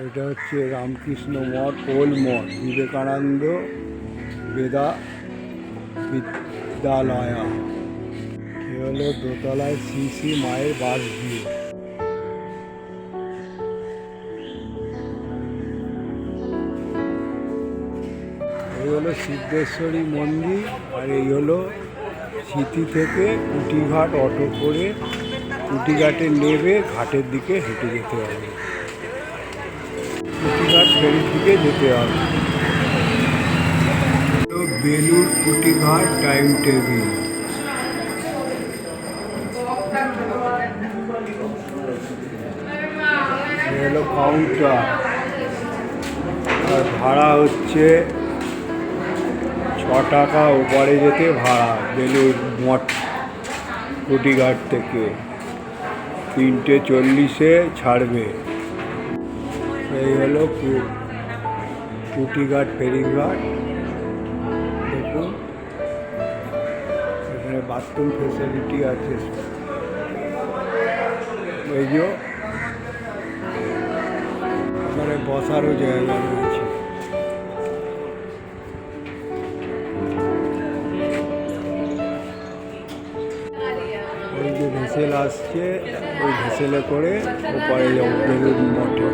এটা হচ্ছে রামকৃষ্ণ মঠ, ওল মঠ, বিবেকানন্দ বেদা বিদ্যালয়া। এ হলো দোতলায় শ্রী শ্রী মায়ের বাসগৃহ। এই হলো সিদ্ধেশ্বরী মন্দির আর এই হলো সিটি থেকে কুটিঘাট অটো করে কুটিঘাটে নেবে ঘাটের দিকে হেঁটে যেতে হবে। ফেরির দিকে যেতে হবে। Belur Kutighat time table. হলো কাউন্টার আর ভাড়া হচ্ছে ছ টাকা ওপারে যেতে ভাড়া বেলুর মঠ কুটিঘাট থেকে। তিনটে চল্লিশে ছাড়বে। এই হলো কুটিঘাট ফেরিঘাট দেখুন, এখানে বাথরুম ফেসিলিটি আছে। এই যে, এখানে বসারও জায়গা রয়েছে। ওই যে ভেসেল আসছে, ওই ভেসেলে করে ওপারে যাব বেলুর মঠে।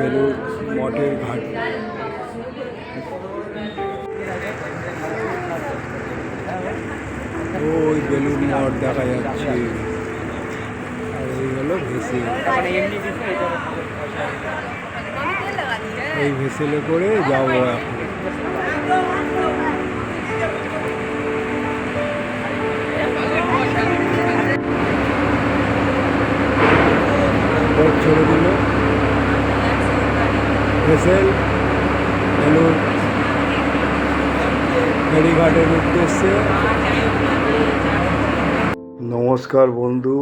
বেলুর মঠের ঘাট। ওই বেলুর মঠ দেখা যাচ্ছে। আর এই হলো ভেসেল। এই ভেসেলে করে যাব এখন। ছেড়ে দিল। ভেসেল বেলুর ফেরিঘাটের উদ্দেশ্যে। নমস্কার বন্ধু,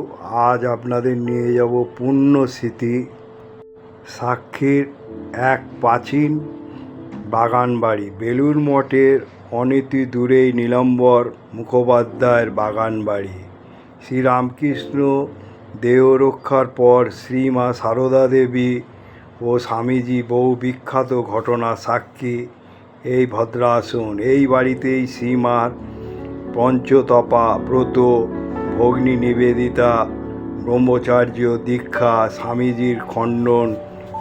আজ আপনাদের নিয়ে যাব পূর্ণ স্মৃতি, সাক্ষীর এক প্রাচীন বাগান বাড়ি বেলুর মঠের অনীতি দূরেই নীলম্বর মুখোপাধ্যায়ের বাগান বাড়ি। শ্রীরামকৃষ্ণ দেহ রক্ষার পর শ্রীমা সারদা দেবী ও স্বামীজি বহু বিখ্যাত ঘটনা সাক্ষী। এই ভদ্রাসন, এই বাড়িতেই শ্রীমার পঞ্চতপা, ব্রত, ভগ্নী নিবেদিতা, ব্রহ্মচার্য দীক্ষা, স্বামীজির খণ্ডন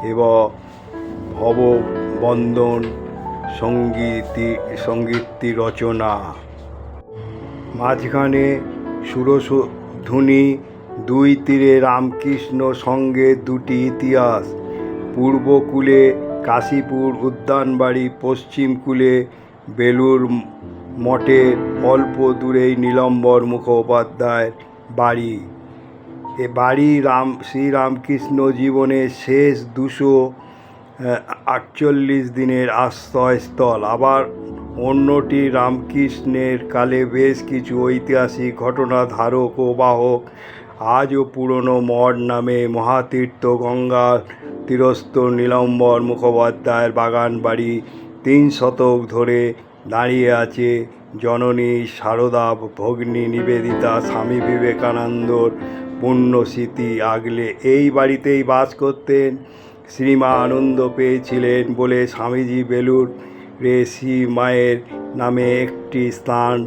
এবং ভববন্দন সঙ্গীতি, সঙ্গীতটি রচনা। মাঝখানে সুরধুনি দুই তীরে রামকৃষ্ণ সঙ্গে দুটি ইতিহাস। পূর্বকূলে কাশীপুর উদ্যানবাড়ি পশ্চিম কূলে বেলুর মঠের অল্প দূরেই নীলম্বর মুখোপাধ্যায়ের বাড়ি। এ বাড়ি রাম, শ্রীরামকৃষ্ণ জীবনের শেষ দুশো আটচল্লিশ দিনের আশ্রয়স্থল। আবার অন্যটি রামকৃষ্ণের কালে বেশ কিছু ঐতিহাসিক ঘটনা ধারক ও বাহক আজও পুরনো মঠ নামে মহাতীর্থ গঙ্গা তীরস্থ নীলম্বর মুখোপাধ্যায়ের বাগান বাড়ি তিন শতক ধরে দাঁড়িয়ে আছে জননী সারদা ভগ্নী নিবেদিতা স্বামী বিবেকানন্দর পুণ্যস্মৃতি আগলে। এই বাড়িতেই বাস করতেন, শ্রীমা আনন্দ পেয়েছিলেন বলে স্বামীজি বেলুর রে শ্রী মায়ের নামে একটি স্থান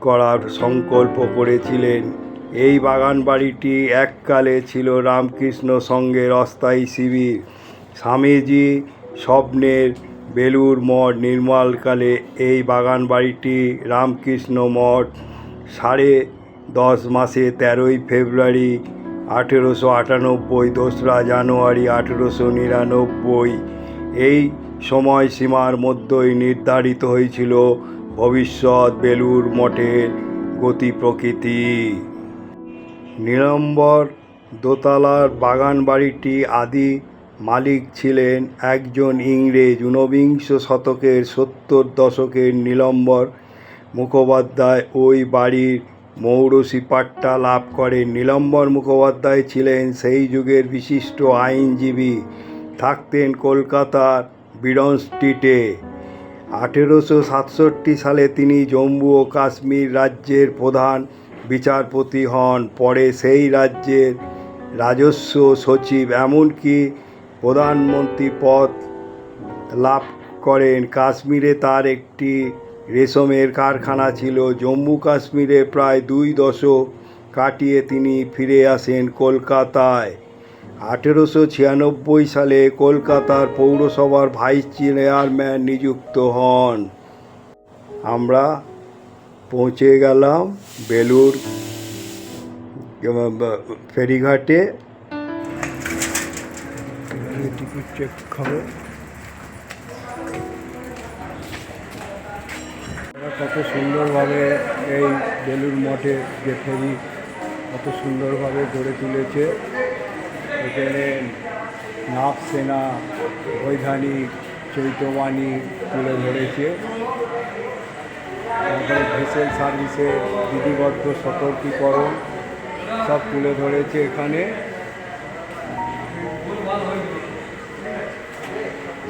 করার সংকল্প করেছিলেন। এই বাগান বাড়িটি এককালে ছিল রামকৃষ্ণ সংঘের অস্থায়ী শিবির। স্বামীজি স্বপ্নের বেলুর মঠ নির্মলকালে এই বাগান বাড়িটি রামকৃষ্ণ মঠ সাড়ে দশ মাসে তেরোই ফেব্রুয়ারি আঠেরোশো আটানব্বই, দোসরা জানুয়ারি আঠেরোশো নিরানব্বই। এই সময়সীমার মধ্যেই নির্ধারিত হয়েছিল ভবিষ্যৎ বেলুর মঠের গতি প্রকৃতি। নীলম্বর দোতলার বাগান বাড়িটি আদি মালিক ছিলেন একজন ইংরেজ ঊনবিংশ শতকের সত্তর দশকের নীলম্বর মুখোপাধ্যায়। ওই বাড়ির মৌরসি পাট্টা লাভ করেন। নীলম্বর মুখোপাধ্যায় ছিলেন সেই যুগের বিশিষ্ট আইনজীবী। থাকতেন কলকাতার বিডন স্ট্রিটে। আঠেরোশো সাতষট্টি সালে তিনি জম্মু ও কাশ্মীর রাজ্যের প্রধান বিচারপতি হন, পরে সেই রাজ্যের রাজস্ব সচিব, এমনকি প্রধানমন্ত্রী পদ লাভ করেন। কাশ্মীরে তার একটি রেশমের কারখানা ছিল। জম্মু কাশ্মীরে প্রায় দুই দশক কাটিয়ে তিনি ফিরে আসেন কলকাতায়। আঠেরোশো ছিয়ানব্বই সালে কলকাতার পৌরসভার ভাইস চেয়ারম্যান নিযুক্ত হন। আমরা পৌঁছে গেলাম বেলুর ফেরিঘাটে। টিকিট চেক কত সুন্দরভাবে এই বেলুর মঠে যে ফেরি কত সুন্দরভাবে গড়ে তুলেছে। এখানে নাভ সেনা, বৈধানিক, চৈতবাণী তুলে ধরেছে। তারপরে ভেসেল সার্ভিসের বিধিবদ্ধ সতর্কীকরণ সব তুলে ধরেছে এখানে।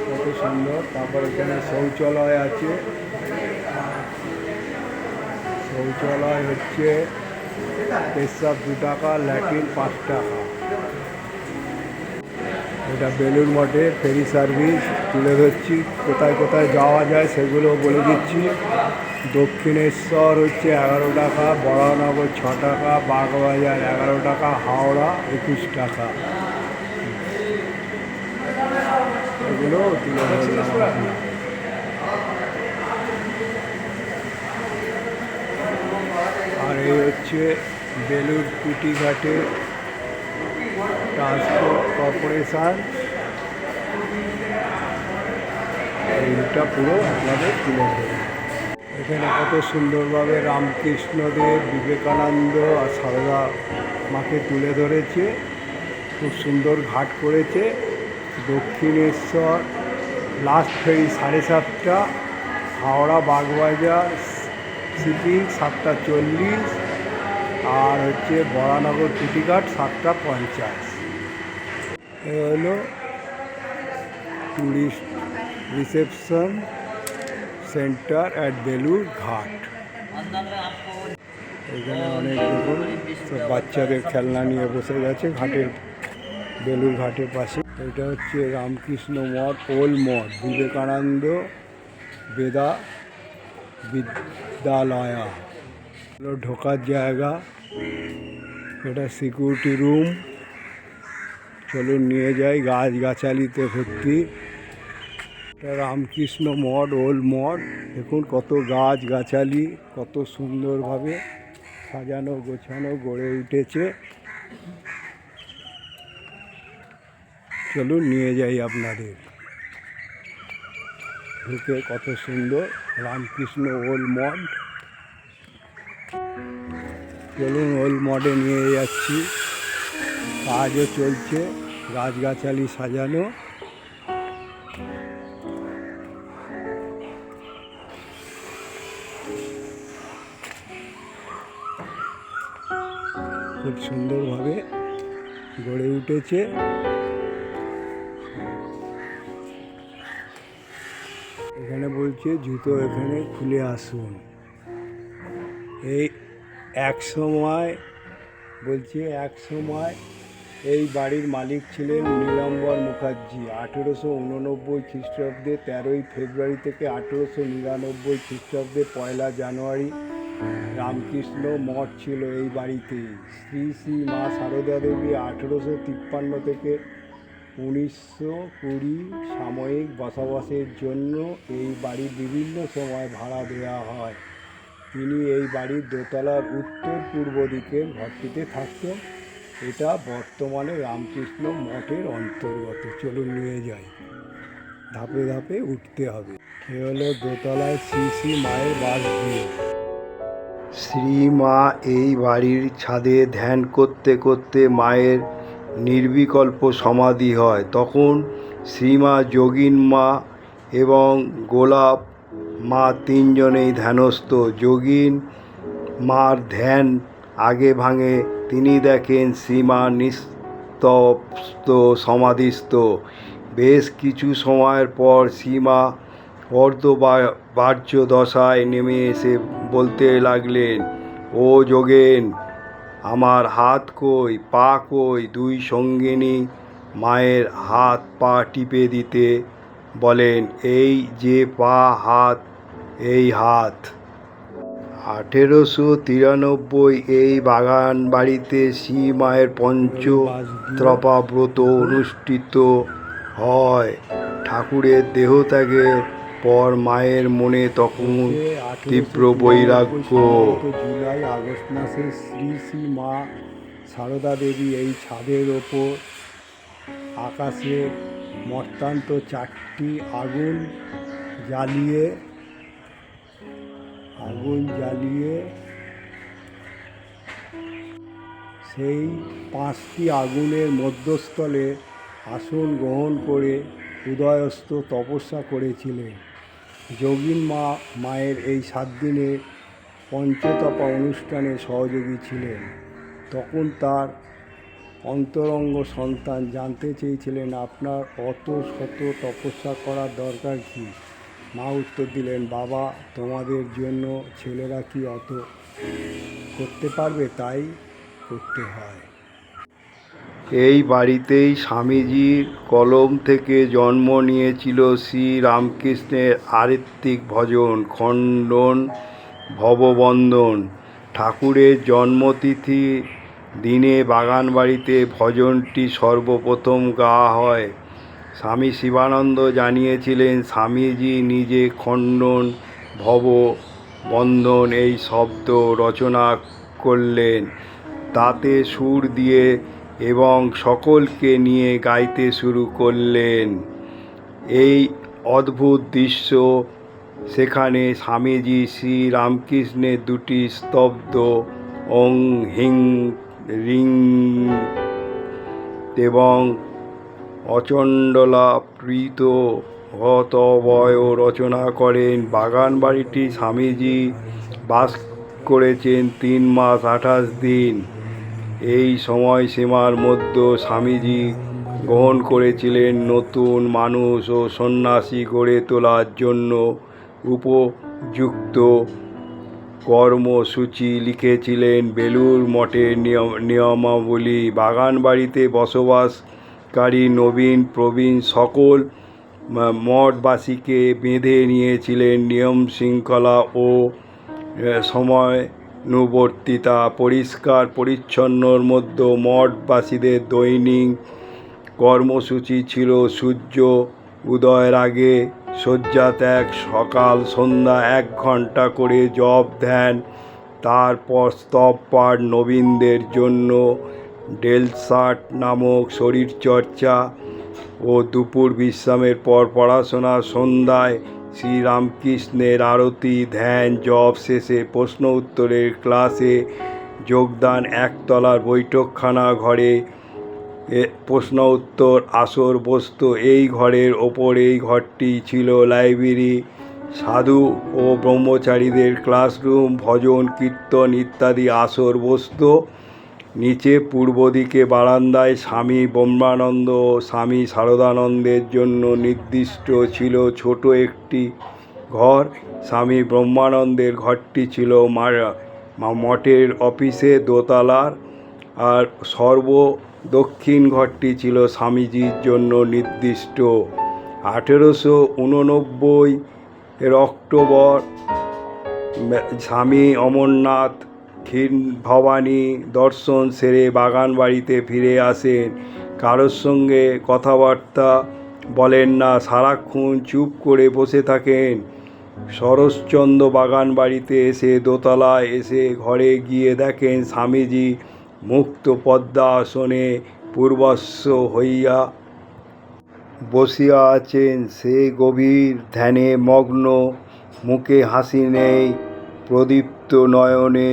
কত সুন্দর, তারপর এখানে শৌচালয় আছে। শৌচালয় হচ্ছে পেশাব দু টাকা, ল্যাটিন পাঁচ টাকা। এটা বেলুর মঠে ফেরি সার্ভিস তুলে ধরছি। কোথায় কোথায় যাওয়া যায় সেগুলো বলে দিচ্ছি। দক্ষিণেশ্বর হচ্ছে এগারো টাকা, বড়নগর ছ টাকা, বাগবাজার এগারো টাকা, হাওড়া একুশ টাকা। এগুলো তুলে ধরলাম আর এই হচ্ছে বেলুর কুটিঘাটে ট্রান্সপোর্ট কর্পোরেশন। এইটা পুরো আপনাদের তুলে ধরবে। এখানে কত সুন্দরভাবে রামকৃষ্ণদেব বিবেকানন্দ আর সারদা মাকে তুলে ধরেছে। খুব সুন্দর ঘাট করেছে। দক্ষিণেশ্বর লাস্ট ফেরি সাড়ে সাতটা, হাওড়া বাগবাজার, সিটিং সাতটা চল্লিশ, আর হচ্ছে বরানগর কুটিঘাট সাতটা পঞ্চাশ। এ হলো tourist reception centre at Belur Ghat এখানে অনেক সব বাচ্চাদের খেলনা নিয়ে বসে গেছে ঘাটের বেলুর ঘাটের পাশে। এটা হচ্ছে রামকৃষ্ণ মঠ ওল মঠ, বিবেকানন্দ বেদা বিদ্যালয়া। ঢোকার জায়গা, এটা সিকিউরিটি রুম চলুন নিয়ে যাই গাছ গাছালিতে ভর্তি রামকৃষ্ণ মঠ, ওল মঠ। দেখুন কত গাছ গাছালি কত সুন্দরভাবে সাজানো, গোছানো, গড়ে উঠেছে। চলুন নিয়ে যাই আপনাদের। ঢুকে কত সুন্দর রামকৃষ্ণ ওল মঠ। চলুন ওল মঠে নিয়ে যাচ্ছি। কাজও চলছে, গাছগাছালি সাজানো। খুব সুন্দরভাবে গড়ে উঠেছে। এখানে বলছে, জুতো এখানে খুলে আসুন। এই এক সময় বলছে, এক সময় এই বাড়ির মালিক ছিলেন নীলাম্বর মুখার্জি। আঠেরোশো উননব্বই খ্রিস্টাব্দে তেরোই ফেব্রুয়ারি থেকে আঠেরোশো নিরানব্বই খ্রিস্টাব্দে পয়লা জানুয়ারি রামকৃষ্ণ মঠ ছিল এই বাড়িতে। শ্রী শ্রী মা সারদা দেবী আঠেরোশো তিপ্পান্ন থেকে উনিশশো কুড়ি সাময়িক বসবাসের জন্য এই বাড়ি বিভিন্ন সময় ভাড়া দেওয়া হয়। তিনি এই বাড়ির দোতলার উত্তর পূর্ব দিকের ঘরটিতে থাকতেন। এটা বর্তমানে রামকৃষ্ণ মঠের অন্তর্গত। চলুন নিয়ে যাই। ধাপে ধাপে উঠতে হবে। এ হলো দোতলায় শ্রী শ্রী মায়ের বাসগৃহ শ্রীমা এই বাড়ির ছাদে ধ্যান করতে করতে মায়ের নির্বিকল্প সমাধি হয়। তখন শ্রীমা যোগিন মা এবং গোলাপ মা তিনজনেই ধ্যানস্থ। যোগিন মার ধ্যান আগে ভাঙে, তিনি দেখেন সীমা নিস্তপ্ত সমাধিস্থ। বেশ কিছু সময়ের পর শ্রীমা অর্ধবার্য দশায় নেমে এসে বলতে লাগলেন, ও যোগেন, আমার হাত কই, পা কই, দুই সঙ্গিনী মায়ের হাত পা টিপে দিতে? বলেন, এই যে পা, হাত, এই হাত। আঠেরোশো তিরানব্বই এই বাগান বাড়িতে শ্রী মায়ের পঞ্চত্রপা ব্রত অনুষ্ঠিত হয়। ঠাকুরের দেহত্যাগের পর মায়ের মনে তখন তীব্র বৈরাগ্য। জুলাই আগস্ট মাসে শ্রী শ্রী মা সারদা দেবী এই ছাদের ওপর আকাশে মর্তান্ত চারটি আগুন জ্বালিয়ে আগুন জ্বালিয়ে সেই পাঁচটি আগুনের মধ্যস্থলে আসন গ্রহণ করে উদয়স্ত তপস্যা করেছিলেন। যোগিন মা মায়ের এই সাত দিনের পঞ্চতপা অনুষ্ঠানে সহযোগী ছিলেন। তখন তার অন্তরঙ্গ সন্তান জানতে চেয়েছিলেন, আপনার অত শত তপস্যা করার দরকার কি? মা উত্তর দিলেন, বাবা, তোমাদের জন্য ছেলেরা কি অত করতে পারবে? তাই করতে হয়। এই বাড়িতেই স্বামীজির কলম থেকে জন্ম নিয়েছিল শ্রী রামকৃষ্ণের আরিত্মিক ভজন, খণ্ডন ভববন্দন ঠাকুরের জন্মতিথি দিনে বাগান বাড়িতে ভজনটি সর্বপ্রথম গাওয়া হয়। স্বামী শিবানন্দ জানিয়েছিলেন, স্বামীজি নিজে খণ্ডন, ভব, বন্ধন এই শব্দ রচনা করলেন। তাতে সুর দিয়ে এবং সকলকে নিয়ে গাইতে শুরু করলেন। এই অদ্ভুত দৃশ্য সেখানে স্বামীজি শ্রী রামকৃষ্ণের দুটি স্তব্ধ অং হিং রিং এবং অচণ্ডলা প্রীত হতবয় রচনা করেন। বাগান বাড়িটি স্বামীজি বাস করেছেন তিন মাস আঠাশ দিন। এই সময়সীমার মধ্যে স্বামীজি গ্রহণ করেছিলেন নতুন মানুষ ও সন্ন্যাসী গড়ে তোলার জন্য উপযুক্ত কর্মসূচি লিখেছিলেন বেলুর মঠের নিয়ম নিয়মাবলী। বাগান বাড়িতে বসবাসকারী নবীন, প্রবীণ সকল মঠবাসীকে বেঁধে নিয়েছিলেন নিয়ম শৃঙ্খলা ও সময়ানুবর্তিতা পরিষ্কার পরিচ্ছন্নর মধ্যে মঠবাসীদের দৈনিক কর্মসূচি ছিল সূর্য উদয়ের আগে শয্যা ত্যাগ, সকাল, সন্ধ্যা এক ঘণ্টা করে জপ ধ্যান, তারপর স্তব পাঠ নবীনদের জন্য ডেলসার্ট নামক শরীরচর্চা ও দুপুর বিশ্রামের পর পড়াশোনা, সন্ধ্যায় শ্রীরামকৃষ্ণের আরতি, ধ্যান, জপ শেষে প্রশ্ন উত্তরের ক্লাসে যোগদান, একতলার বৈঠকখানা ঘরে প্রশ্ন উত্তর, আসর বসত, এই ঘরের ওপর এই ঘরটি ছিল লাইব্রেরি। সাধু ও ব্রহ্মচারীদের ক্লাসরুম, ভজন, কীর্তন ইত্যাদি আসর বসত। নিচে পূর্ব দিকে বারান্দায় স্বামী ব্রহ্মানন্দ ও স্বামী শারদানন্দের জন্য নির্দিষ্ট ছিল ছোট একটি ঘর। স্বামী ব্রহ্মানন্দের ঘরটি ছিল মঠের অফিসে দোতলার। আর সর্ব দক্ষিণ ঘরটি ছিল স্বামীজির জন্য নির্দিষ্ট। আঠেরোশো উননব্বই এর অক্টোবর, স্বামী অমরনাথ ক্ষীণ ভবানী দর্শন সেরে বাগান বাড়িতে ফিরে আসেন। কারোর সঙ্গে কথাবার্তা বলেন না, সারাক্ষণ চুপ করে বসে থাকেন। শরৎচন্দ্র বাগান বাড়িতে এসে দোতলায় এসে ঘরে গিয়ে দেখেন স্বামীজি মুক্ত পদ্মা আসনে পূর্বস্ব হইয়া বসিয়া আছেন। সে গভীর ধ্যানে মগ্ন, মুখে হাসি নেই, প্রদীপ্ত নয়নে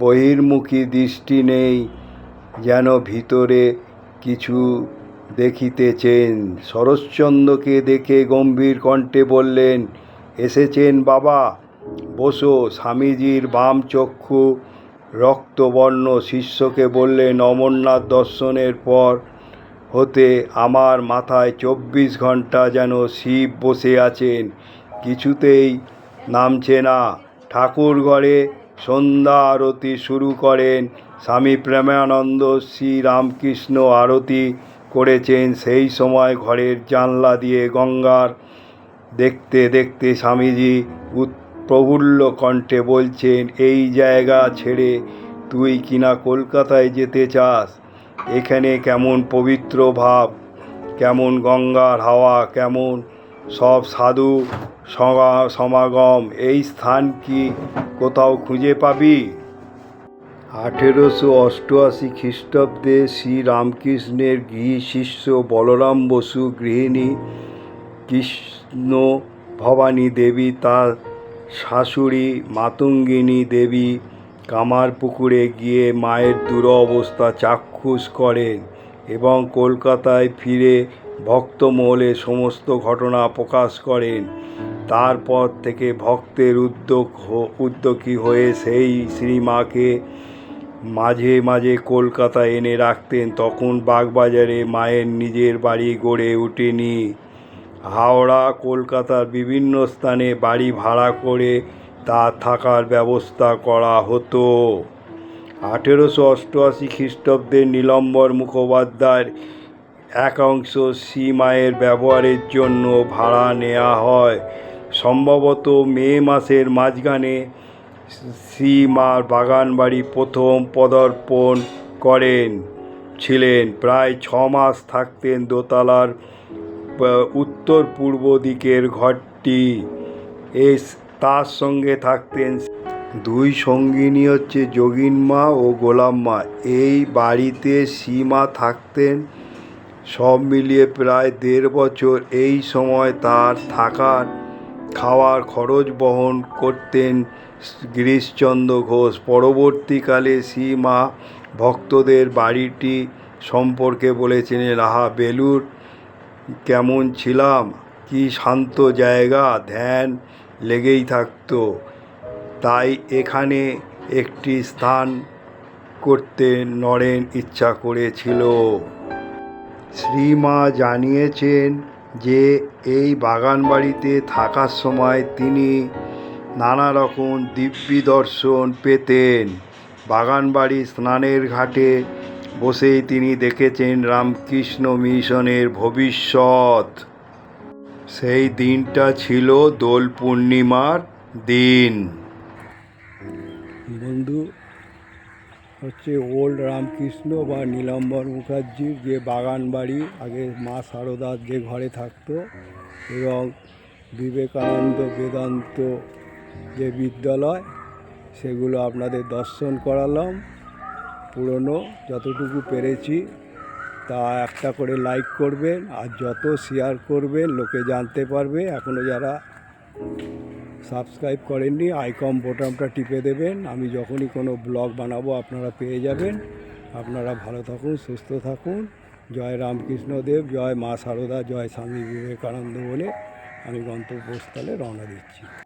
বহির্মুখী দৃষ্টি নেই, যেন ভিতরে কিছু দেখিতেছেন। শরৎচন্দ্রকে দেখে গম্ভীর কণ্ঠে বললেন, এসেছেন বাবা, বসো। স্বামীজির বাম চক্ষু রক্তবর্ণ শিষ্যকে বললেন, অমরনাথ দর্শনের পর হতে আমার মাথায় চব্বিশ ঘণ্টা যেন শিব বসে আছেন। কিছুতেই নামছে না। ঠাকুর ঘরে সন্ধ্যা আরতি শুরু করেন। স্বামী প্রেমানন্দ শ্রীরামকৃষ্ণ আরতি করেছেন। সেই সময় ঘরের জানলা দিয়ে গঙ্গার দেখতে দেখতে স্বামীজি প্রফুল্ল কণ্ঠে বলছেন, এই জায়গা ছেড়ে তুই কিনা কলকাতায় যেতে চাস? এখানে কেমন পবিত্র ভাব, কেমন গঙ্গার হাওয়া, কেমন সব সাধু সমাগম, এই স্থান কি কোথাও খুঁজে পাবি? আঠেরোশো অষ্টআশি খ্রিস্টাব্দে শ্রীরামকৃষ্ণের গৃহী শিষ্য বলরাম বসু গৃহিণী কৃষ্ণ ভবানী দেবী, তার শাশুড়ি মাতঙ্গিনী দেবী কামারপুকুরে গিয়ে মায়ের দুরবস্থা চাক্ষুষ করেন এবং কলকাতায় ফিরে ভক্তমহলে সমস্ত ঘটনা প্রকাশ করেন। তারপর থেকে ভক্তের উদ্যোগ উদ্যোগী হয়ে সেই শ্রীমাকে মাঝে মাঝে কলকাতা এনে রাখতেন। তখন বাগবাজারে মায়ের নিজের বাড়ি গড়ে ওঠেনি। হাওড়া, কলকাতার বিভিন্ন স্থানে বাড়ি ভাড়া করে তা থাকার ব্যবস্থা করা হতো। আঠেরোশো অষ্টআশি খ্রিস্টাব্দে নীলম্বর মুখোপাধ্যায়ের একাংশ শ্রীমায়ের ব্যবহারের জন্য ভাড়া নেওয়া হয়। সম্ভবত মে মাসের মাঝখানে শ্রীমার বাগানবাড়ি প্রথম পদার্পণ করেন, ছিলেন। প্রায় ছ মাস থাকতেন দোতলার উত্তর পূর্ব দিকের ঘরটি। এস, তার সঙ্গে থাকতেন দুই সঙ্গিনী হচ্ছে যোগিনমা ও গোলাম্মা এই বাড়িতে সীমা থাকতেন, সব মিলিয়ে প্রায় দেড় বছর। এই সময় তার থাকার খাওয়ার খরচ বহন করতেন গিরিশচন্দ্র ঘোষ। পরবর্তীকালে সীমা ভক্তদের বাড়িটি সম্পর্কে বলেছিলেন, আহা বেলুর কেমন ছিলাম, কি শান্ত জায়গা, ধ্যান লেগেই থাকতো। তাই এখানে একটি স্থান করতে নরেন ইচ্ছা করেছিল। শ্রীমা জানিয়েছেন যে এই বাগান বাড়িতে থাকার সময় তিনি নানা রকম দিব্যি দর্শন পেতেন। বাগানবাড়ি স্নানের ঘাটে বসেই তিনি দেখেছেন রামকৃষ্ণ মিশনের ভবিষ্যৎ। সেই দিনটা ছিল দোল পূর্ণিমার দিন। বন্ধু হচ্ছে ওল্ড রামকৃষ্ণ বা নীলম্বর মুখার্জির যে বাগান বাড়ি, আগে মা সারদার যে ঘরে থাকতো এবং বিবেকানন্দ বেদান্ত যে বিদ্যালয়, সেগুলো আপনাদের দর্শন করালাম। পুরনো যতটুকু পেরেছি, তা একটা করে লাইক করবেন আর যত শেয়ার করবেন, লোকে জানতে পারবে। এখনও যারা সাবস্ক্রাইব করেননি আইকম বোটামটা টিপে দেবেন। আমি যখনই কোনো ব্লগ বানাবো, আপনারা পেয়ে যাবেন। আপনারা ভালো থাকুন, সুস্থ থাকুন। জয় রামকৃষ্ণদেব, জয় মা সারদা, জয় স্বামী বিবেকানন্দ বলে আমি গন্তব্যস্থলে রওনা দিচ্ছি।